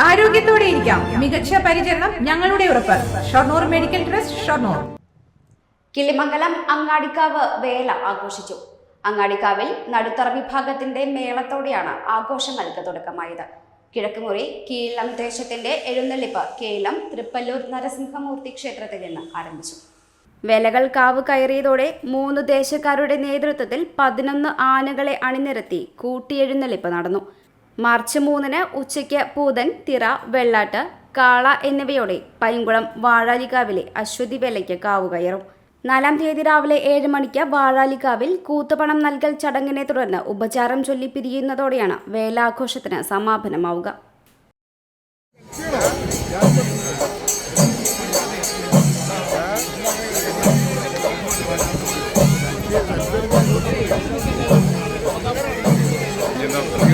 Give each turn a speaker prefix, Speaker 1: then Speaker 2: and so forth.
Speaker 1: ആരോഗ്യത്തോടെ ഇരിക്കാം. മികച്ച പരിചരണം ഞങ്ങളുടെ ഉറപ്പ്. Shoranur medical trust Shoranur.
Speaker 2: Kilimangalam Angadikkavu വേല ആഘോഷിച്ചു. അങ്ങാടിക്കാവിൽ നടുത്തറ വിഭാഗത്തിന്റെ മേളത്തോടെയാണ് ആഘോഷങ്ങൾക്ക് തുടക്കമായത്. കിഴക്കുമുറി കീഴം ദേശത്തിന്റെ എഴുന്നള്ളിപ്പ് കേളം തൃപ്പല്ലൂർ നരസിംഹമൂർത്തി ക്ഷേത്രത്തിൽ നിന്ന് ആരംഭിച്ചു. വേലകൾ കാവ് കയറിയതോടെ മൂന്ന് ദേശക്കാരുടെ നേതൃത്വത്തിൽ പതിനൊന്ന് ആനകളെ അണിനിരത്തി കൂട്ടിയെഴുന്നള്ളിപ്പ് നടന്നു. മാർച്ച് മൂന്നിന് ഉച്ചയ്ക്ക് പൂതൻ തിറ വെള്ളാട്ട് കാള എന്നിവയോടെ പൈങ്കുളം വാഴാലിക്കാവിലെ അശ്വതി വേലയ്ക്ക് കാവുകയറും നാലാം തീയതി രാവിലെ ഏഴ് മണിക്ക് വാഴാലിക്കാവിൽ കൂത്തുപണം നൽകൽ ചടങ്ങിനെ തുടർന്ന് ഉപചാരം ചൊല്ലി പിരിയുന്നതോടെയാണ് വേലാഘോഷത്തിന് സമാപനമാവുക.
Speaker 3: പഴയ